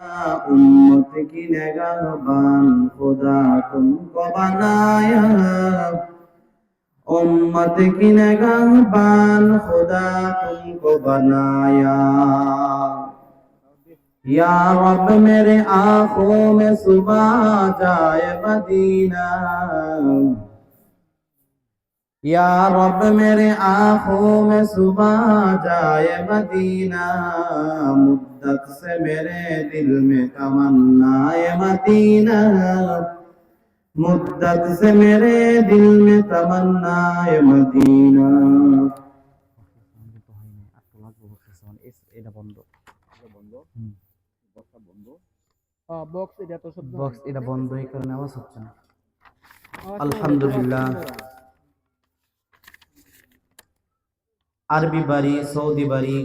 امت کی نگہبان خدا تم کو بنایا امت کی نگہبان خدا تم کو بنایا یا رب میرے آنکھوں میں صبح جائے مدینہ یا رب میرے آنکھوں میں صبح جائے مدینہ مدت سے میرے دل میں تمنا مدینہ مدت سے میرے دل میں تمنا مدینہ box এটা তো box এটা বন্ধ এই কারণে আওয়াজ হচ্ছে না আলহামদুলিল্লাহ আরবি বাড়ি, সৌদি বাড়ি।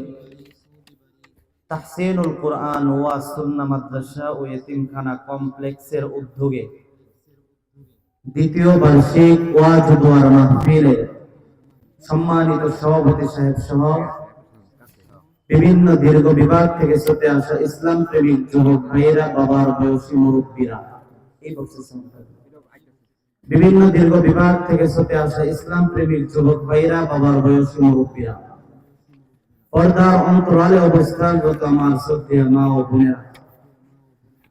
তাহসিনুল কোরআন ওয়া সুন্নাহ মাদ্রাসা ও এতিমখানা কমপ্লেক্সের উদ্যোগে দ্বিতীয় বার্ষিক ওয়াজ মাহফিলে সম্মানিত সভাপতি সাহেব সহ বিভিন্ন দীর্ঘ বিভাগ থেকে ছুটে আসা ইসলাম প্রেমিক যুবক ভাইয়েরা, বাবার বয়সী মুরব্বীরা। এই সংখ্যা বিভিন্ন দীর্ঘ বিভাগ থেকে ছুটে আসা ইসলাম প্রেমিক যুবক ভাইরা বাবার বয়সী মুরব্বীরা। পর্দার অন্তরালে অবস্থানরত আমার শ্রদ্ধেয় মা ও বোনেরা।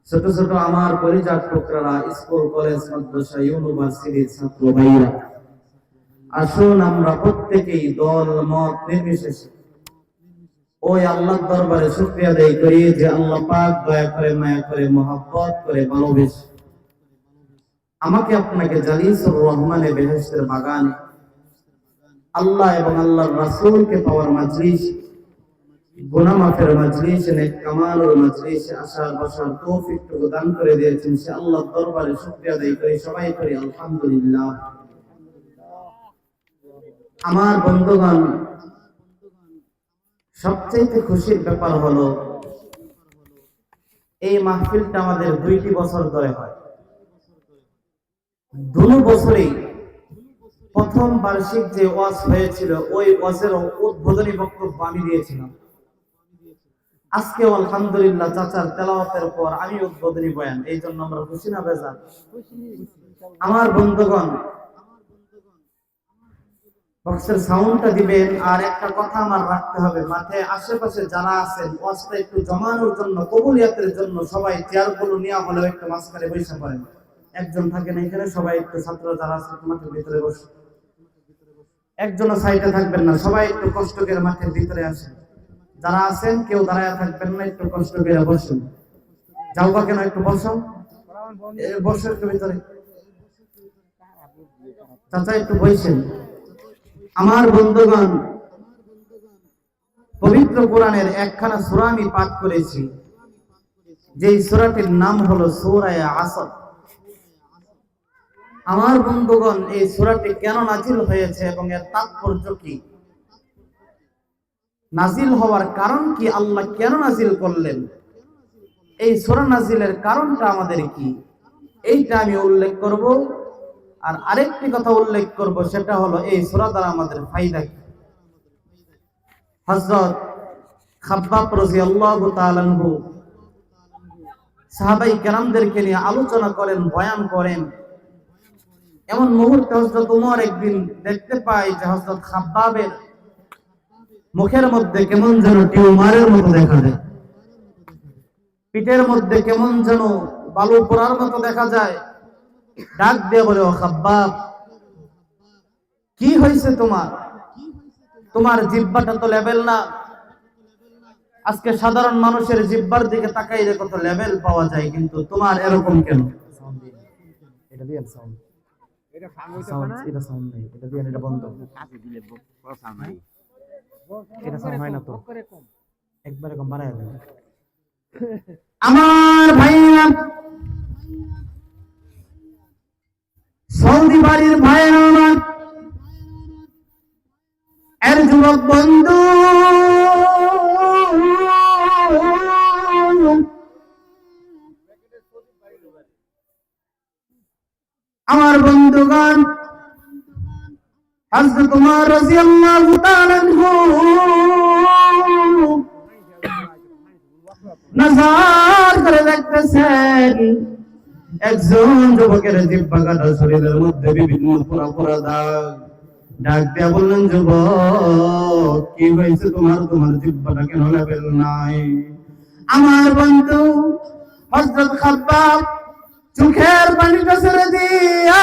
ছোট ছোট আমার পরিজাত টুকরারা, স্কুল, কলেজ, মাদ্রাসা, ইউনিভার্সিটির ছাত্র ভাইরা আসুন আমরা প্রত্যেকেই দল, মত নির্বিশেষে ওই আল্লাহর দরবারে শুকরিয়া আদায় করি যে আল্লাহ পাক দয়া করে, মায়া করে, মহব্বত করে, ভালোবেসে আমাকে আপনাকে জালিসুর রহমানে বেহেশতের বাগানে আল্লাহ এবং আল্লাহর রাসূলকে পাওয়ার মাজলিস গুনাহ মাফের মাজলিস নেক কামালের মাজলিস আসার বসার তৌফিক টুকু দান করে দিয়েছেন সে আল্লাহর দরবারে শুকরিয়া আদায় করি, সবাই করি আলহামদুলিল্লাহ। আমার বন্ধুগণ সবচেয়ে খুশির ব্যাপার হলো, এই মাহফিলটা আমাদের দুইটি বছর ধরে হয়। দুনো বছরেই প্রথম বার্ষিক যে ওয়াজ হয়েছিল, ওই ওয়াজের উদ্বোধনী বক্তব্য আমি দিয়েছিলাম। আজকে আলহামদুলিল্লাহ চাচার তেলাওয়াতের পর আমি উদ্বোধনী বয়ান, এই জন্য আমরা খুশি না বেজান আমার বন্ধুগণ বক্সের সাউন্ডটা দিবেন আর একটা কথা আমার রাখতে হবে, মাঠে আশেপাশে যারা আছেন, ওয়াজটা একটু জমানোর জন্য, কবুলিয়াতের জন্য সবাই চেয়ারগুলো নেওয়া হলেও একটু মাঝখানে বসে পড়েন। একজন থাকেন এখানে, সবাই একটু ছাত্র যারা আছে মাঠের ভিতরে বসে। একজনও সাইডে থাকবেন না, সবাই একটু কষ্ট করে মাঠের ভিতরে আসেন। যারা আছেন, কেউ দাঁড়ায় থাকবেন না, একটু কষ্ট করে বসুন। যাও বা কেন, একটু বসো। একটু ভিতরে। চাচা, একটু বইছেন আমার বন্ধুগণ, পবিত্র কোরআনের একখানা সূরা আমি পাঠ করেছি। যেই সূরাটির নাম হলো সূরায়ে আসর। আমার বন্ধুগণ, এই সূরাটি কেন নাজিল হয়েছে এবং এর তাৎপর্য কি? নাজিল হওয়ার কারণ কি? আল্লাহ কেন নাজিল করলেন? এই সূরা নাজিলের কারণটা আমাদের কি? এইটা আমি উল্লেখ করব। আর আরেকটি কথা উল্লেখ করব, সেটা হলো এই সূরা দ্বারা আমাদের ফায়দা কি? হযরত খাব্বাব তাআলা আনহু সাহাবাই কেরামদেরকে নিয়ে আলোচনা করেন, বয়ান করেন। এমন মুহূর্তে হজরত উমর একদিন দেখতে পাই যে হজরত খাব্বাবের মুখের মধ্যে কেমন যেন টিউমারের মতো দেখা যায়। পিঠের মধ্যে কেমন যেন বালু পোড়ার মতো দেখা যায়। ডাক দিয়ে বলে, ও খাব্বাব, কি হয়েছে তোমার? তোমার জিব্বাটা তো লেভেল না। আজকে সাধারণ মানুষের জিব্বার দিকে তাকাইলে কত লেভেল পাওয়া যায়, কিন্তু তোমার এরকম কেন? এটা দিয়ে এটা সাউন্ড হইতেছে সাউন্ড না? এটা সাউন্ড নেই এটা দিয়ে এটা বন্ধ। কাছে দিলে কথা নাই। এটা sound হয় না তো। করে কম বাড়ায় দেন। আমার ভাইরা সৌদি বাড়ির ভাইরা আমার এর যুবক বন্ধু আমার বন্ধুগণ, হযরত করে দেখতেছেন, একজন যুবকের জিব্বা কাটা শরীরের মধ্যে বিভিন্ন পোড়া পোড়া দাগ। ডাক বললেন কি হয়েছে তোমার? তোমার জিব্বাটা কেন লেবেল নাই? আমার বন্ধু হজরত খাব্বাব চোখের পানিটা ছেড়ে দিয়া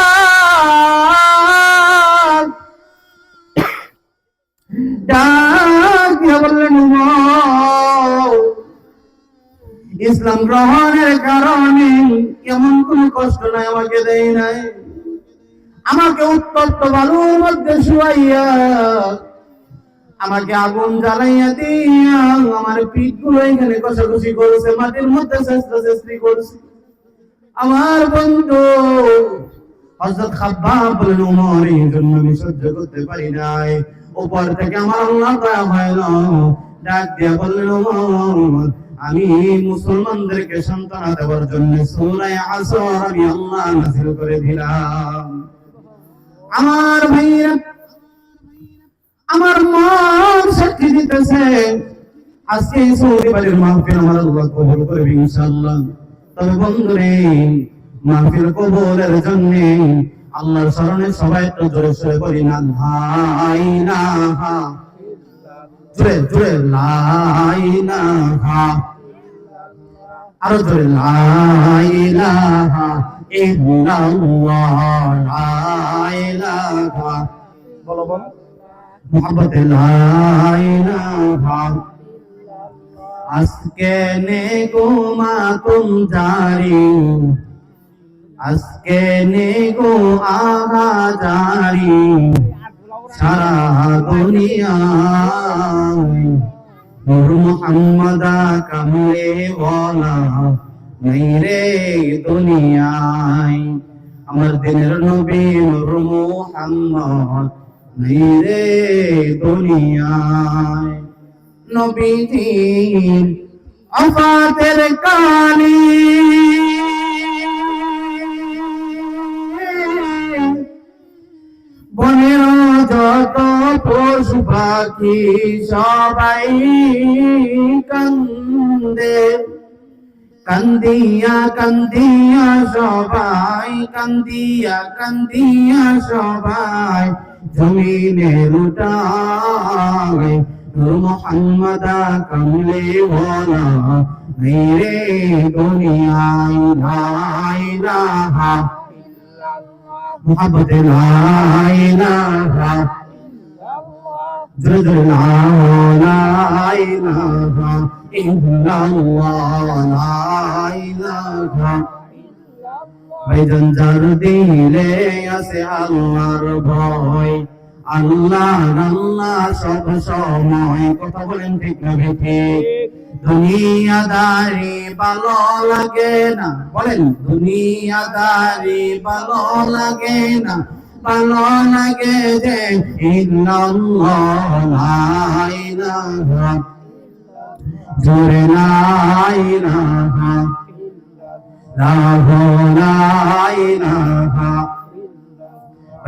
ডাক দিয়া বললেন "উমর, ইসলাম গ্রহণের কারণে এমন কোন কষ্ট নাই আমাকে দেয় নাই আমাকে উত্তপ্ত বালুর মধ্যে শুয়াইয়া আমাকে আগুন জ্বালাইয়া দিয়া আমার পিঠগুলো এখানে কষাকষি করেছে মাটির মধ্যে চেষ্টা চেষ্টি করছে আমার বন্ধু, হযরত খাব্বাব বলেন এই জন্য আমি সহ্য করতে পারি নাই। উপর থেকে আমার আল্লাহ দয়া ডাক বললেন আমি মুসলমানদেরকে সান্ত্বনা দেওয়ার জন্য আমি আল্লাহ করে দিলাম। আমার ভাইরা আমার মন সাক্ষী দিতেছে, আজকে এই সৌদি বাড়ির মাহফিল আমার আল্লাহ কবুল করবে ইনশাআল্লাহ। তবে বন্ধুরে, মাহফিল কবুলের জন্য আল্লাহর শরণে সবাই একটু জোরে সরে বলি, না লাই না জোরে জোরে, লাই, না আরও জোরে, লাই, না ইল্লাল্লাহ লাই, না বলো বলো। আজকে নে গো মাতুম জারি আজকে নে গো আহা জারি। সারা দুনিয়ায় নূর মোহাম্মদা কামলে ওয়ালা নাই দুনিয়ায়। আমার দিনের নবী নূর মোহাম্মদ নাই রে দুনিয়ায়। নবীজির অফাতের কালি। বনের যত পশু পাখি সবাই কান্দে। কান্দিয়া কান্দিয়া সবাই, কান্দিয়া কান্দিয়া সবাই জমিনে নূর মোহাম্মদা কামলে ওয়ালা মেরে দুনিয়ায় লা ইলাহা মোহাম্মদ লা ইলাহা জয় জয় লা ইলাহা ইল্লাল্লাহ লা ইলাহা ভাইজান যার দিলে আছে আল্লাহর ভয়। আল্লাহ আল্লাহ, সব সময় কথা বলেন ঠিক না ঠিক। দুনিয়াদারি ভালো লাগে না, বলেন, দুনিয়াদারি ভালো লাগে না, ভালো লাগে যে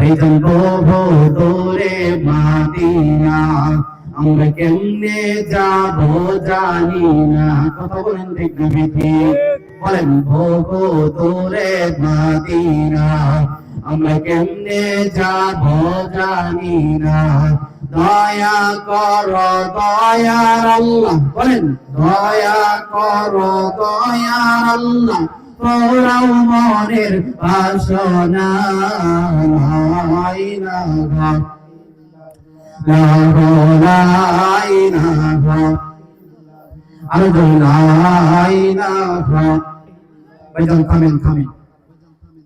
ভাইজান বহু দূরে মাদিনা, আমরা কেমনে যাব জানি না। কথা বলেন ঠিক বলেন বহু দূরে মাদিনা, আমরা কেমনে যাব জানি না। দয়া কর দয়ার আল্লাহ বলেন, দয়া কর দয়ার আল্লাহ পোড়াও মনের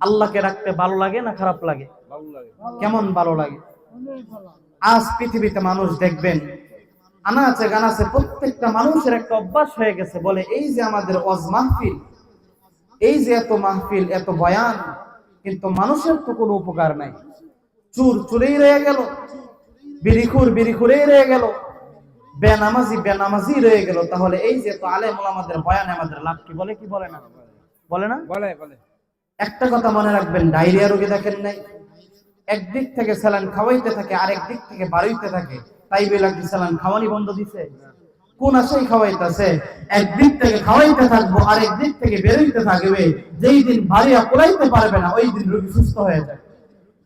আল্লাহকে রাখতে ভালো লাগে না খারাপ লাগে? কেমন ভালো লাগে? আজ পৃথিবীতে মানুষ দেখবেন, আনাচে গানাচে প্রত্যেকটা মানুষের একটা অভ্যাস হয়ে গেছে, বলে এই যে আমাদের অজ মাহফিল এই যে এত মাহফিল এত বয়ান কিন্তু মানুষের তো কোনো উপকার নাই। চুর চুরেই রয়ে গেল বিরিখুর বিরিখুরেই রয়ে গেল বেনামাজি বেনামাজি রয়ে গেল। তাহলে এই যে তো আলেম আমাদের বয়ান আমাদের লাভ কি? বলে কি বলে না? বলে না? বলে বলে। একটা কথা মনে রাখবেন ডায়রিয়া রোগী দেখেন নাই? একদিক থেকে স্যালান খাওয়াইতে থাকে আরেক দিক থেকে বাড়াইতে থাকে। তাই বেলা কি স্যালান খাওয়ানি বন্ধ দিছে? কোন আশাই খাওয়াইতেছে? একদিক থেকে খাওয়াইতে থাকব আর একদিক থেকে বেরোইতে থাকবে। যেই দিন ভারিয়া কোলাইতে পারবে না ওই দিন রোগী সুস্থ হয়ে যায়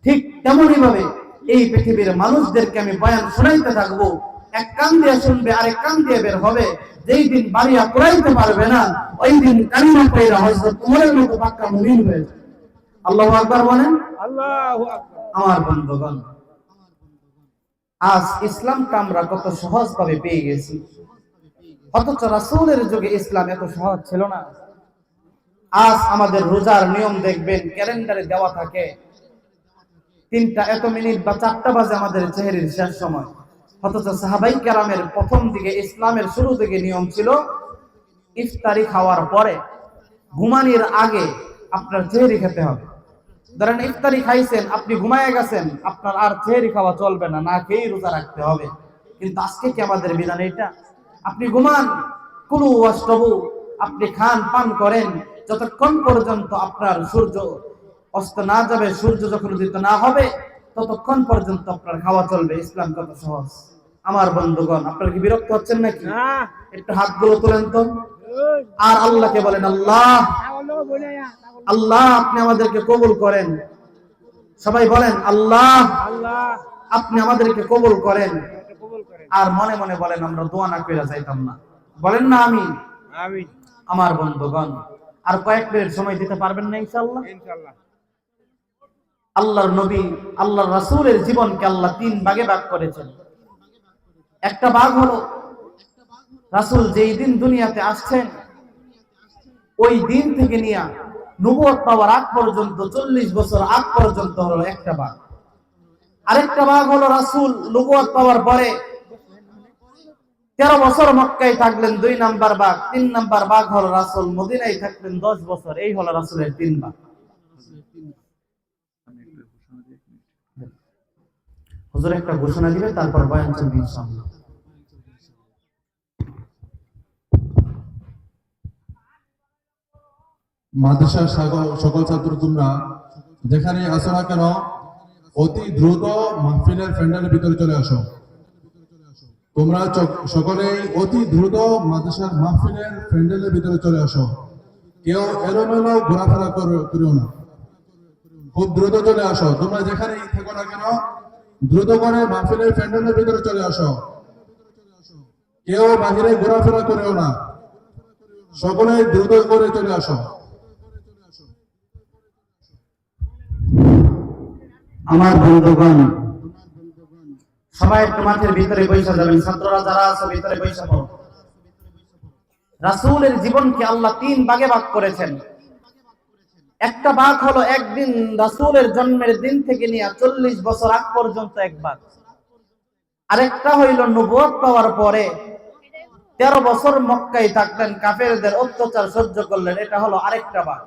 ঠিক তেমনই ভাবে এই পৃথিবীর মানুষদেরকে আমি বয়ান শোনাইতে থাকব। এক কান দিয়ে শুনবে আরেক কান দিয়ে বের হবে। যেই দিন বাড়িয়া কোলাইতে পারবে না ওই দিন কালিমা পাইরা হযরত উমরের মতো পাক্কা মুমিন হয়ে আল্লাহু আকবার বলেন? আল্লাহু আকবার। আমার বন্ধুগণ আজ ইসলামটা আমরা কত সহজ ভাবে পেয়ে গেছি। অথচ রাসূলের যুগে ইসলাম এত সহজ ছিল না। আজ আমাদের রোজার নিয়ম দেখবেন, ক্যালেন্ডারে দেওয়া থাকে। তিনটা এত মিনিট বা চারটা বাজে আমাদের চেহারির শেষ সময়। অথচ সাহাবাই কেরামের প্রথম দিকে ইসলামের শুরু থেকে নিয়ম ছিল, ইফতারি খাওয়ার পরে ঘুমানির আগে আপনার চেহারি খেতে হবে। ধরেন ইফতারি খাইছেন, আপনি ঘুমায় গেছেন, আপনার আর চেহারি খাওয়া চলবে না না খেয়েই রোজা রাখতে হবে। কিন্তু আজকে কি আমাদের বিধান এটা আপনি ঘুমান কুলু অষ্টবু আপনি খান পান করেন যতক্ষণ পর্যন্ত আপনার সূর্য অস্ত না যাবে সূর্য যখন উদিত না হবে ততক্ষণ পর্যন্ত আপনার খাওয়া চলবে। ইসলাম কত সহজ। আমার বন্ধুগণ আপনারা কি বিরক্ত হচ্ছেন নাকি? একটু হাতগুলো তোলেন তো। আর আল্লাহকে বলেন আল্লাহ আল্লাহ আপনি আমাদেরকে কবুল করেন। সবাই বলেন আল্লাহ আল্লাহ। আপনি আমাদেরকে কবুল করেন। আর মনে মনে বলেন আমরা দোয়া না করে যাইতাম না। বলেন না আমি আমিন। আমার বন্ধুগণ আর কয়েক মিনিট সময় দিতে পারবেন না ইনশাআল্লাহ? ইনশাআল্লাহ। আল্লাহর নবী আল্লাহর রাসূলের জীবনকে আল্লাহ তিন ভাগে ভাগ করেছেন। একটা ভাগ হলো রাসূল যেই দিন দুনিয়াতে আসছেন ওই দিন থেকে নিয়ে নবুয়ত পাওয়ার আগ পর্যন্ত চল্লিশ বছর আগ পর্যন্ত হলো একটা ভাগ। আরেকটা ভাগ হলো রাসূল নবুয়ত পাওয়ার পরে তেরো বছর মক্কায় থাকলেন, দুই নাম্বার বাঘ, তিন নাম্বার বাঘ হলো রাসূল। মদিনায় থাকলেন দশ বছর, এই হলো রাসূলের তিন ভাগ হুজুর একটা ঘোষণা দিবে, তারপর বয়ান চলবে ইনশাআল্লাহ। মাদ্রাসার সকল ছাত্র তোমরা যেখানে আসো না কেন, অতি দ্রুত মাহফিলের প্যান্ডেলের ভিতরে চলে আসো। তোমরা সকলেই অতি দ্রুত মাদ্রাসার মাহফিলের প্যান্ডেলের ভিতরে চলে আসো। কেউ এলোমেলো ঘোরাফেরা করো- করিও না। খুব দ্রুত চলে আসো। তোমরা যেখানেই থাকো না কেন, দ্রুত করে মাহফিলের প্যান্ডেলের ভিতরে চলে আসো। কেউ বাহিরে ঘোরাফেরা করেও না। সকলেই দ্রুত করে চলে আসো। আমার বন্ধুগণ সবাই ভিতরে বৈশা ছাত্ররা যারা ভিতরে বৈশা রাসূলের জীবনকে আল্লাহ তিন ভাগে ভাগ করেছেন। একটা ভাগ হলো একদিন রাসূলের জন্মের দিন থেকে নিয়ে চল্লিশ বছর আগ পর্যন্ত এক ভাগ। আরেকটা হইল নবুয়ত পাওয়ার পরে তেরো বছর মক্কায় থাকলেন কাফেরদের অত্যাচার সহ্য করলেন, এটা হলো আরেকটা ভাগ।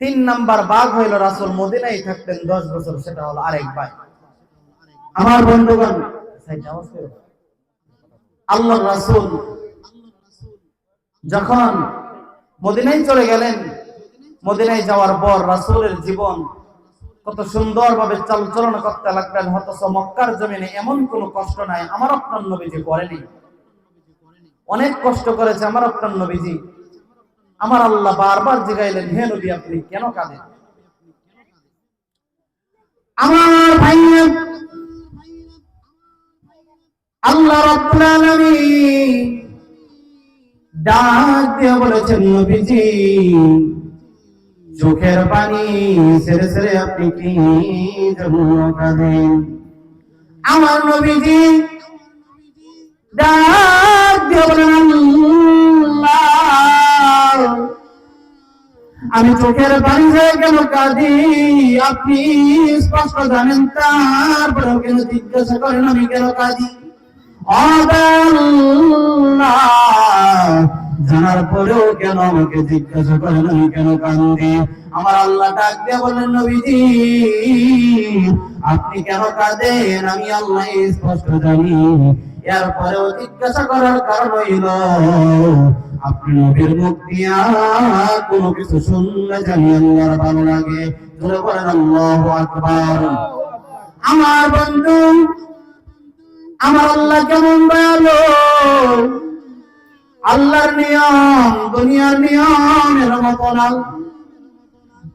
তিন নাম্বার বাঘ হইল রাসুল মদিনায় থাকতেন, দশ বছর, সেটা হলো আরেক ভাই আমার বন্ধুগণ আল্লাহ রাসুল যখন মদিনায় চলে গেলেন, মদিনায় যাওয়ার পর রাসুলের জীবন কত সুন্দর ভাবে চালচলন করতে লাগলেন হতস মক্কার জমিনে এমন কোনো কষ্ট নাই, আমার আপনার নবীজি করেনি। অনেক কষ্ট করেছে আমার আপনার নবীজি। আমার আল্লাহ বারবার জিগাইলেন, হে নবী, আপনি কেন কাঁদেন? আমার ভাই চোখের পানি ছেড়ে ছেড়ে আপনি কি আমার নবীজি আমি চোখের পানি হয়ে কেন কাঁদি, আপনি স্পষ্ট জানেন তারপরেও কেন জিজ্ঞাসা করেন, আমি কেন কাঁদি? জানার পরেও কেন আমাকে জিজ্ঞাসা করেন আমি কেন কান্দি আমার আল্লাহ ডাক দিয়ে বললেন, নবীজি, আপনি কেন কাঁদেন? আমি আল্লাহ স্পষ্ট জানি। এরপরেও জিজ্ঞাসা করার কারণ হইল, আপনি নবীর মুখ দিয়া কোনো কিছু শুনলে জানি আল্লাহর ভালো লাগে। ধরে বলেন, আল্লাহু আকবার। আমার বন্ধু আমার আল্লাহ কেমন দয়ালু আল্লাহর নিয়ম, দুনিয়ার নিয়ম এর মতো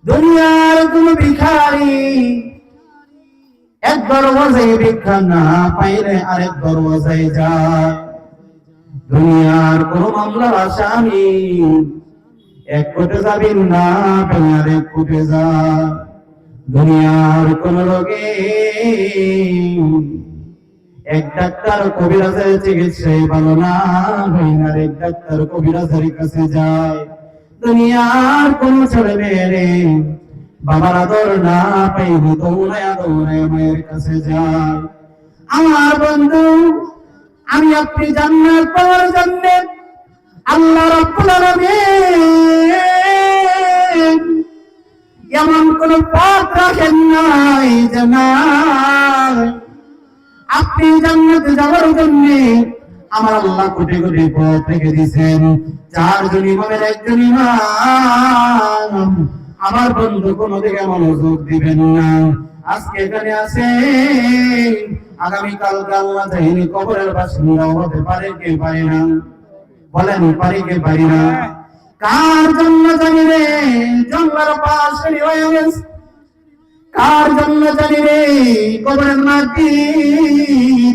দুনিয়ার কোন ভিখারি এক দরওয়াজায় ভিক্ষা না পাইলে আরেক দরওয়াজায় যায়। দুনিয়ার কোন মামলার আসামি এক কোটে যাবেন না পেলে আরেক কোটে যা দুনিয়ার কোন রোগে এক ডাক্তার কবিরাজের চিকিৎসায় ভালো না না এক ডাক্তার কবিরাজের কাছে যায়। দুনিয়ার কোন ছেলে মেয়ে বাবার আদর না পাইব দৌড়ায় দৌড়ায় মায়ের কাছে যায়। আমার বন্ধু, আমি আপনি জান্নাত পাওয়ার জন্য আল্লাহ রাব্বুল আলামিন এমন কোন পথ রাখেন নাই যে আপনি জান্নাতে যাওয়ার জন্য আমার আল্লাহ কোটি কোটি পথ রেখে দিয়েছেন। চারজন ইমামের একজন ইমাম। আমার বন্ধু কোন দিকে মনোযোগ দিবেন না। আজকে এখানে আছে। আগামীকাল আল্লাহ যাইনি কবরের বাসিন্দা হতে পারে কে পারে না। বলেন পারি কে পারি না? কার জন্য জানি রে জঙ্গলের পাশে হয়ে গেছে। কার জন্য জানি রে, কবরের মাটি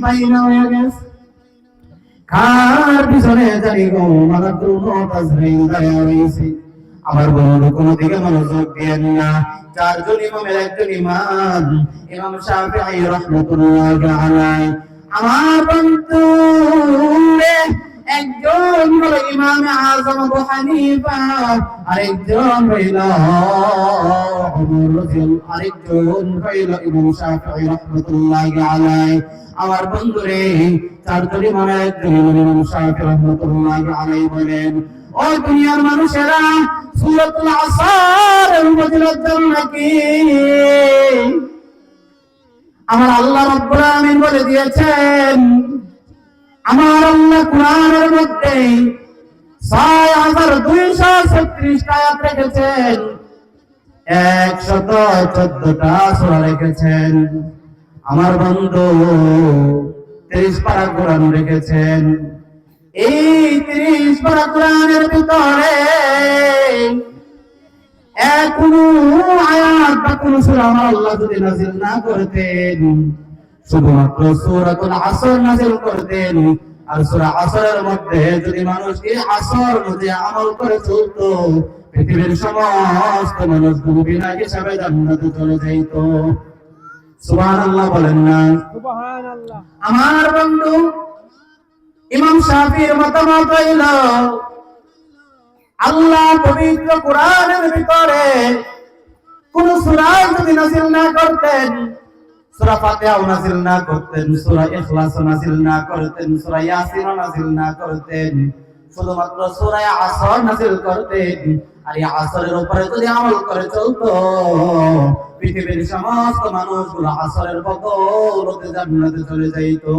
পাইনা হয়ে গেছে। কার পিছনে গো আমার বন্ধু কোন দিকে মনোযোগ দিয়েন না। চারজন ইমামের একজন ইমাম আমার বন্ধু একজন হলো ইমাম আজম আবু হানিফা, আরেকজন হইল আরেকজন হইল ইমাম শাফিঈ রাহমাতুল্লাহ আলাইহি। আমার বন্ধু রে চারজন ইমামের একজন ইমাম শাফিঈ রাহমাতুল্লাহ আলাইহি বলেন, ও দুনিয়ার মানুষেরা, সূরাতুল আসর কি আমার আল্লাহ রাব্বুল আলামিন বলে দিয়েছেন আমার আল্লাহ কোরআনের মধ্যে ছয় হাজার দুইশো ছত্রিশটা আয়াত রেখেছেন। একশত চোদ্দটা সূরা রেখেছেন। আমার বন্ধু তিরিশ পারা কোরআন রেখেছেন। এই তিরিশ পারা কোরআনের ভিতরে এখনও আয়াত বা কোন সূরা আমার আল্লাহ যদি নাযিল না করতেন শুধুমাত্র সূরাতুল আসর নাযিল করতেন আর সূরা আসরের মধ্যে যদি মানুষ এই আসর মধ্যে আমল করে চলতো পৃথিবীর সমস্ত মানুষ বিনা হিসাবে জান্নাতে চলে যাইত। সুবহানাল্লাহ বলেন না? সুবহানাল্লাহ। আমার বন্ধু ইমাম শাফির মতামত হইল আল্লাহ পবিত্র কোরআনের ভিতরে কোন সূরায় যদি নাযিল না করতেন সূরা ফাতিহা নাযিল না করতেন, সূরা ইখলাস নাযিল না করতেন, সূরা ইয়াসিন নাযিল না করতেন। শুধুমাত্র সূরা আসর নাযিল করতেন, আর এই আসরের উপরে যদি আমল করে চলতো, পৃথিবীর সমস্ত মানুষগুলো আসরের জান্নাতে চলে যাইতো।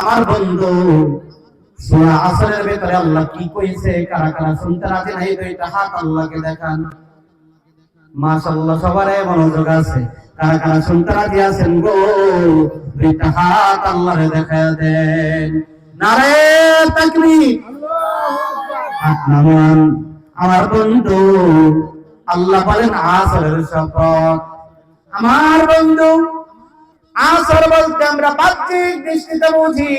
আমার বন্ধু, সূরা আসরের ভিতরে আল্লাহ কি কইছে? কারা কারা শুনতে রাজি নাই? দুইটা হাত আল্লাহকে দেখান। মাশাআল্লাহ, সবারে মনোযোগ আছে। রাজি গো। হাত আল্লাহরে দেখা দেন। নারে তাকবীর। হাত আমার বন্ধু, আল্লাহ বলেন আসরের শপথ। আমার বন্ধু, আসর বলতে আমরা বাহ্যিক দৃষ্টিতে বুঝি।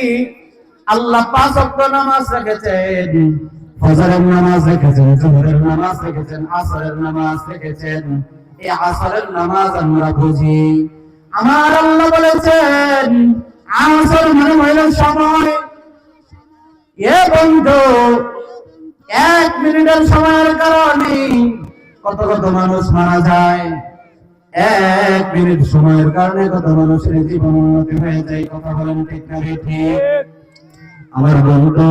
আল্লাহ পাঁচ ওয়াক্ত নামাজ রেখেছেন। ফজরের নামাজ রেখেছেন, জোহরের নামাজ রেখেছেন, আসরের নামাজ রেখেছেন। এই আসরের নামাজ আমরা বুঝি। আমার আল্লাহ বলেছেন, আসর মানে হইল সময়। এ বন্ধু, এক মিনিটের সময়ের কারণে কত কত মানুষ মারা যায়। এক মিনিট সময়ের কারণে কত মানুষের জীবন উন্নতি হয়ে যায়, কথা বলেন ঠিক না ঠিক? আমার বন্ধু,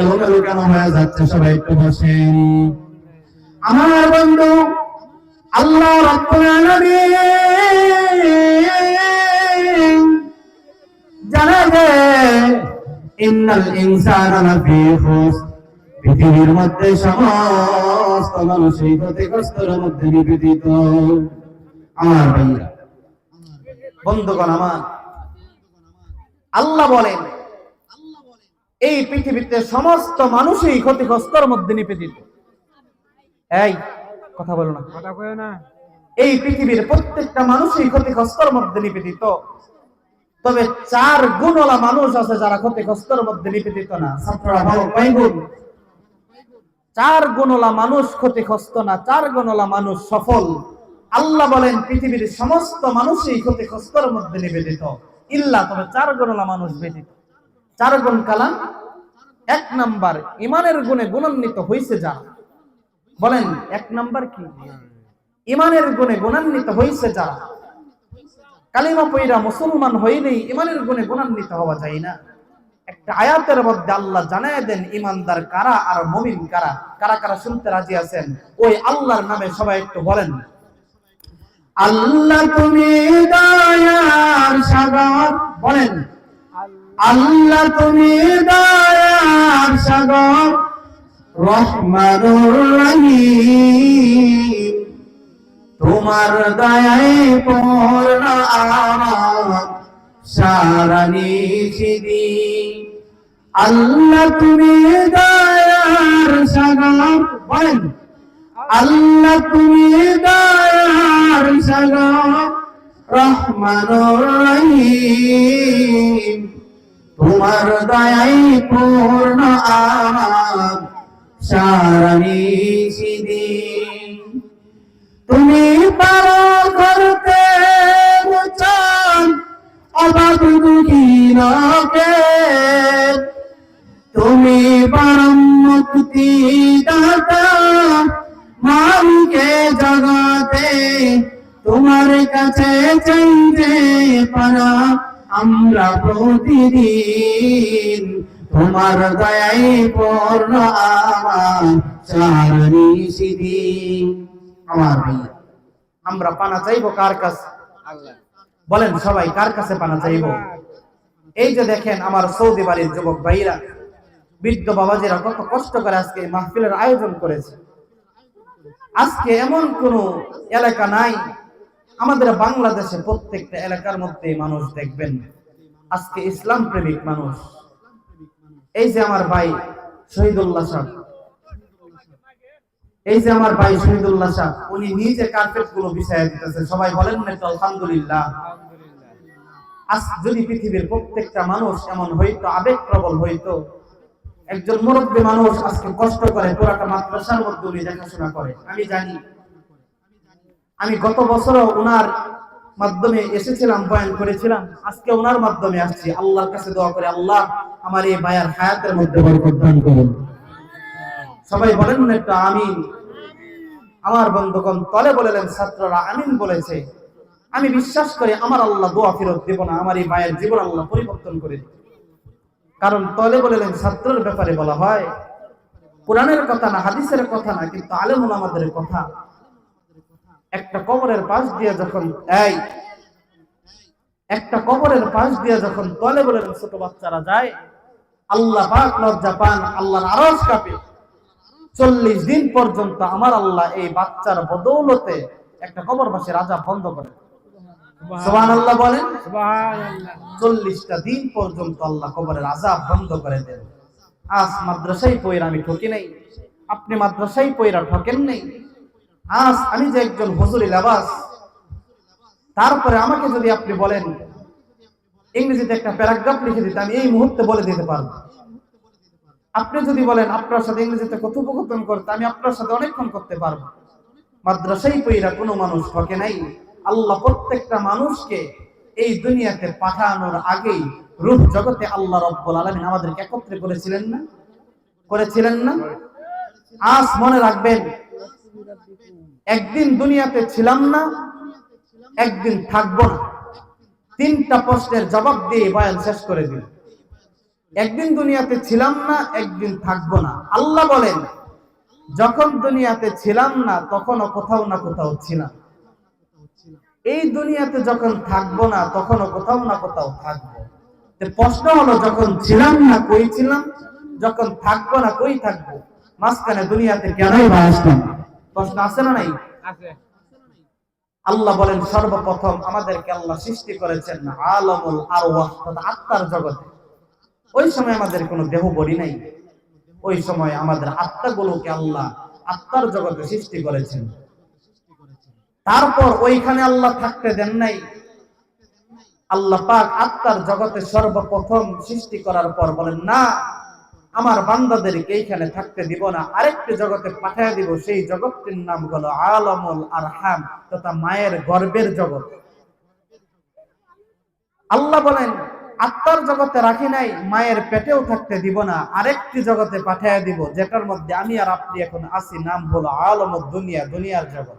এলোমেলো কেন হয়ে যাচ্ছে সবাই একটু বসেন। আমার বন্ধু আল্লাহ রাব্বুল আলামিন পৃথিবীর মধ্যে সমস্ত মানুষ এই ক্ষতিগ্রস্তর মধ্যে নিবেদিত আমার ভাইয়া বন্ধুগণ আমার, আল্লাহ বলেন, এই পৃথিবীতে সমস্ত মানুষই ক্ষতিগ্রস্তর মধ্যে নিবেদিত এই কথা বলো না। কথা কয় না। এই পৃথিবীর প্রত্যেকটা মানুষই ক্ষতিগ্রস্তর মধ্যে নিবেদিত তবে চার গুণওয়ালা মানুষ আছে যারা ক্ষতিগ্রস্তর মধ্যে নিবেদিত না। ছাত্ররা ভালো কয় গুণ? চার গুণওয়ালা মানুষ ক্ষতিগ্রস্ত না চার গুণওয়ালা মানুষ সফল। আল্লাহ বলেন পৃথিবীর সমস্ত মানুষই ক্ষতিগ্রস্তর মধ্যে নিবেদিত ইল্লা তবে চার গুণওয়ালা মানুষ ব্যতীত। চার গুণ কালাম? এক নাম্বার ইমানের গুণে গুণান্বিত হয়েছে যা বলেন, এক নাম্বার কি? ইমানের গুণে গুণান্বিত হয়েছে যারা কালিমা পইরা মুসলমান হইলেই ইমানের গুণে গুণান্বিত হওয়া যায় না। একটা আয়াতের মধ্যে আল্লাহ জানায় দেন, ইমানদার কারা আর মমিন কারা? কারা কারা শুনতে রাজি আছেন? ওই আল্লাহর নামে সবাই একটু বলেন। আল্লাহ তুমি দয়ার সাগর। বলেন, আল্লাহ তুমি দয়ার সাগর। রহমানুর রহিম। তোমার দয়ায় পূর্ণ আমার সারা নিষিদি আল্লাহ তুমি দয়ার সাগর, বলেন। আল্লাহ তুমি দয়ার সাগর, রহমানুর রহিম। তোমার দয়াই পূর্ণ আমার সারা নিষিদি তুমি পারো করতে চান অবাধ দুঃখীনকে তুমি পরম মুক্তি দাতা মালিকে জগতে। তোমার কাছে চাইতে পারা আমরা প্রতিদিন। তোমার দয়াই পূর্ণ আমার সারণী সিদিন আমার ভাই আমরা পানা চাইব কার কাছে? বলেন সবাই, কার কাছে পানা চাইব? এই যে দেখেন আমার সৌদি বাড়ির যুবক ভাইরা, বৃদ্ধ বাবাজিরা কত কষ্ট করে আজকে মাহফিলের আয়োজন করেছে। আজকে এমন কোন এলাকা নাই, আমাদের বাংলাদেশে প্রত্যেকটা এলাকার মধ্যে মানুষ দেখবেন। আজকে ইসলাম প্রেমিক মানুষ। এই যে আমার ভাই শহীদুল্লাহ সাহেব এই যে আমার ভাই শহীদুল্লাহ সাহেব উনি নিজে কার্পেটগুলো বিছাইয়া দিতেছে। সবাই বলেন না একটু আলহামদুলিল্লাহ। আজ যদি পৃথিবীর প্রত্যেকটা মানুষ এমন হইতো, আবেগ প্রবল হইতো, একজন মুরব্বী মানুষ আজকে কষ্ট করে পুরাটা মাদ্রাসার মধ্যে উনি দেখাশোনা করে। আমি জানি। আমি গত বছরও ওনার মাধ্যমে এসেছিলাম, বয়ান করেছিলাম। আজকে ওনার মাধ্যমে আসছি। আল্লাহর কাছে দোয়া করে, আল্লাহ আমার এই বায়ার হায়াতের মধ্যে বরকত করুন। সবাই বলেন না একটু আমিন। আমার বন্ধুগণ তলে বলেলেন, ছাত্ররা আমিন বলেছে। আমি বিশ্বাস করি, আমার আল্লাহ দোয়া ফেরত দেব না। আমার এই মায়ের জীবন আল্লাহ পরিবর্তন করে কারণ তলে বলেলেন, ছাত্রের ব্যাপারে বলা হয়, কোরআনের কথা না, হাদিসের কথা না, কিন্তু আলেমুল আমাদের কথা। একটা কবরের পাশ দিয়ে যখন এই একটা কবরের পাশ দিয়ে যখন তলে বলেলেন ছোট বাচ্চারা যায় আল্লাহ পাক লজ্জা পান আল্লাহর আরশ কাঁপে। চল্লিশ দিন পর্যন্ত আমার আল্লাহ এই বাচ্চার বদৌলতে একটা কবরবাসী রাজা বন্ধ করে। সোহান আল্লাহ বলেন। সুবহানাল্লাহ। চল্লিশটা দিন পর্যন্ত আল্লাহ কবরের আজাব বন্ধ করে দেন। আজ মাদ্রাসাই পয়রা আমি ঠকি নাই। আপনি মাদ্রাসাই পয়রা ঠকেন নেই। আজ আমি যে একজন হজুরি লাবাস, তারপরে আমাকে যদি আপনি বলেন, ইংরেজিতে একটা প্যারাগ্রাফ লিখে দিতে, আমি এই মুহূর্তে বলে দিতে পারব। আপনি যদি বলেন, আপনার সাথে ইংরেজিতে কথোপকথন করতে, আমি আপনার সাথে অনেকক্ষণ করতে পারব। মাদ্রাসাই পইরা কোনো মানুষ ঠকে নাই। আল্লাহ প্রত্যেকটা মানুষকে এই দুনিয়াতে পাঠানোর আগেই রূপ জগতে আল্লাহ রব্বুল আলামিন আমাদেরকে একত্রে করেছিলেন না? করেছিলেন না? আজ মনে রাখবেন একদিন দুনিয়াতে ছিলাম না, একদিন থাকব না। তিনটা প্রশ্নের জবাব দিয়ে বয়ান শেষ করে দিল। একদিন দুনিয়াতে ছিলাম না, একদিন থাকব না। আল্লাহ বলেন, যখন দুনিয়াতে ছিলাম না, তখনও কোথাও না কোথাও ছিলাম। এই দুনিয়াতে যখন থাকব না, তখনও কোথাও না কোথাও থাকব। প্রশ্ন হলো, যখন ছিলাম না, কই ছিলাম? যখন থাকব না, কই থাকব? মাঝখানে দুনিয়াতে কেনই বা আসলাম প্রশ্ন আছে না নাই? আল্লাহ বলেন সর্বপ্রথম আমাদেরকে আল্লাহ সৃষ্টি করেছেন আলমুল আরওয়াহ তথা আত্মার জগতে। ওই সময় আমাদের কোনো দেহ বলি নাই। ওই সময় আমাদের আত্মাগুলোকে আল্লাহ আত্মার জগতে সৃষ্টি করেছেন। তারপর ওইখানে আল্লাহ থাকতে দেন নাই। আল্লাহ পাক আত্মার জগতে সর্বপ্রথম সৃষ্টি করার পর বলেন না আমার বান্দাদেরকে এইখানে থাকতে দিব না। আরেকটি জগতে পাঠিয়ে দিব, সেই জগৎটির নাম হলো আলমুল আরহাম, তথা মায়ের গর্ভের জগৎ। আল্লাহ বলেন, আত্মার জগতে রাখি নাই, মায়ের পেটেও থাকতে দিব না। আরেকটি জগতে পাঠিয়ে দিব, যেটার মধ্যে আমি আর আপনি এখন আছি, নাম হলো আলমুল দুনিয়া, দুনিয়ার জগৎ।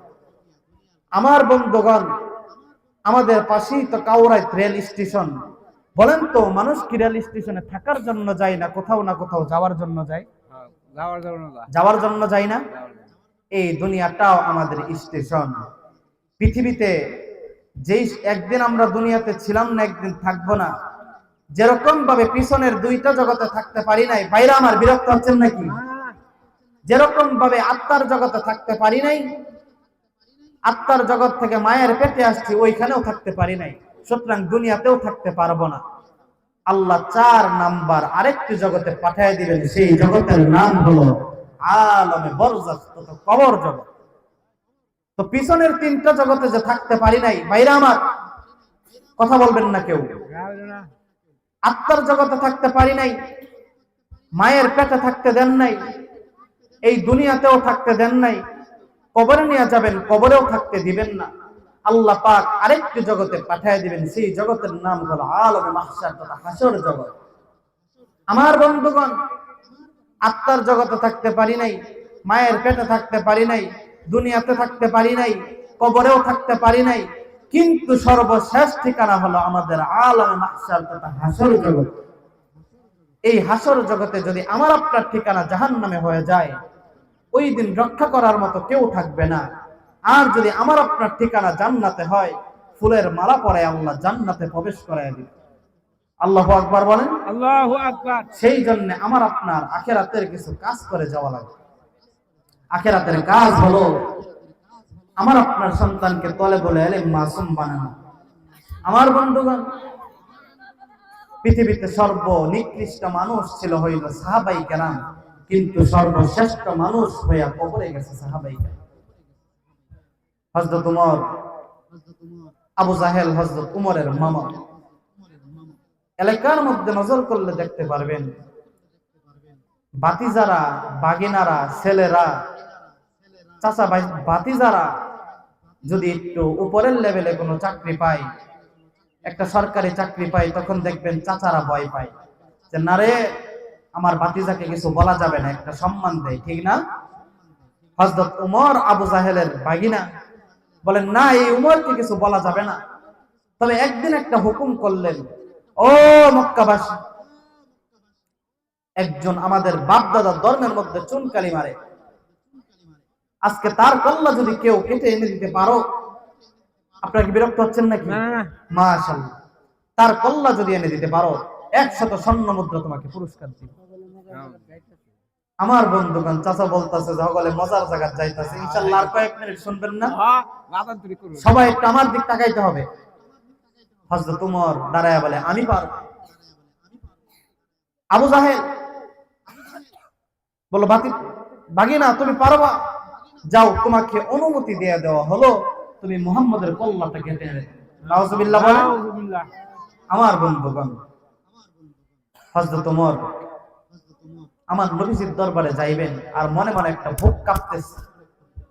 আমার বন্ধুগণ, আমাদের পাশেই তো কাউরাই রেল স্টেশন। বলেন তো মানুষ কি রেল স্টেশনে থাকার জন্য যায় না কোথাও না কোথাও যাওয়ার জন্য যায়? হ্যাঁ, যাওয়ার জন্য না যাওয়ার জন্য যায় না? এই দুনিয়াটাও আমাদের স্টেশন। পৃথিবীতে যেই একদিন আমরা দুনিয়াতে ছিলাম না একদিন থাকব না। যেরকম ভাবে পিছনের দুইটা জগতে থাকতে পারি নাই বাইরে আমার বিরক্ত হচ্ছেন নাকি? যেরকম ভাবে আত্মার জগতে থাকতে পারি নাই আত্মার জগৎ থেকে মায়ের পেটে আসছি ওইখানেও থাকতে পারি নাই। সুতরাং দুনিয়াতেও থাকতে পারব না। আল্লাহ চার নাম্বার আরেকটি জগতে পাঠিয়ে দিবেন সেই জগতের নাম হলো আলমে কবর জগৎ। তো পিছনের তিনটা জগতে যে থাকতে পারি নাই বাইরে আমার, কথা বলবেন না কেউ। আত্মার জগতে থাকতে পারি নাই, মায়ের পেটে থাকতে দেন নাই, এই দুনিয়াতেও থাকতে দেন নাই, কবরে নিয়ে যাবেন, কবরেও থাকতে দিবেন না। আল্লাহ পাক আরেকটি জগতে পাঠিয়ে দিবেন, সেই জগতের নাম হলো আলমে মাহসার তথা হাসর জগৎ। আমার বন্ধুগণ, আত্মার জগতে থাকতে পারি নাই, মায়ের পেটে থাকতে পারি নাই, দুনিয়াতে থাকতে পারি নাই, কবরেও থাকতে পারি নাই, কিন্তু সর্বশেষ ঠিকানা হলো আমাদের আলমে মাহসার তথা হাসর জগৎ। এই হাসর জগতে যদি আমার আপনার ঠিকানা জাহান নামে হয়ে যায়, ওই দিন রক্ষা করার মতো কেউ থাকবে না। আর যদি আমার আপনার ঠিকানা জান্নাতে হয় ফুলের মালা পরে আল্লাহ জান্নাতে প্রবেশ করায় দিবে। আল্লাহ আকবার বলেন? আল্লাহু আকবার। সেই জন্য আমার আপনার আখেরাতের কিছু কাজ করে যাওয়া লাগবে আখেরাতের কাজ হলো আমার আপনার সন্তানকে তলে বলে এলে মাসুম বানানো। আমার বন্ধুগণ পৃথিবীতে সর্ব নিকৃষ্ট মানুষ ছিল হইল সাহাবাই কেরাম কিন্তু সর্বশ্রেষ্ঠ মানুষ হইয়া কবরে গেছে সাহাবাই কেরাম। হজরত উমর, আবু জাহেল হজরত উমরের মামা। এলাকার মধ্যে নজর করলে দেখতে পারবেন বাতিজারা বাগিনারা, ছেলেরা, চাচা বাতিজারা যদি একটু উপরের লেভেলে কোনো চাকরি পায়, একটা সরকারি চাকরি পায়, তখন দেখবেন চাচারা ভয় পায় যে, না রে, আমার বাতিজাকে কিছু বলা যাবে না, একটা সম্মান দেয়, ঠিক না? হজরত উমর, আবু জাহেলের বাগিনা বলেন না এই উমরকে কিছু বলা যাবে না। তবে একদিন একটা হুকুম করলেন ও মক্কাবাসী একজন আমাদের বাপ দাদার ধর্মের মধ্যে চুনকালি মারে। আজকে তার কল্লা যদি কেউ কেটে এনে দিতে পারো আপনারা কি বিরক্ত হচ্ছেন নাকি? না তার কল্লা যদি এনে দিতে পারো একশত স্বর্ণ মুদ্রা তোমাকে পুরস্কার দিব। আমার বন্ধুগণ চাচা বলতেছে সকলে মজার জায়গা যাইতেছে ইনশাল্লাহ আর কয়েক মিনিট শুনবেন না হ্যাঁ। সবাই একটু আমার দিক তাকাইতে হবে হজরত উমর দাঁড়ায় বলে আমি পারব আবু জাহেল বলো বাতি বাগিনা তুমি পারবা যাও তোমাকে অনুমতি দিয়ে দেওয়া হলো তুমি মুহাম্মদের কল্লাটা কেটে। নাউজুবিল্লাহ নাউজুবিল্লাহ। আমার বন্ধুগণ হজরত উমর আমার নবীজির দরবারে যাইবেন আর মনে মনে একটা বুক কাঁপতেছে।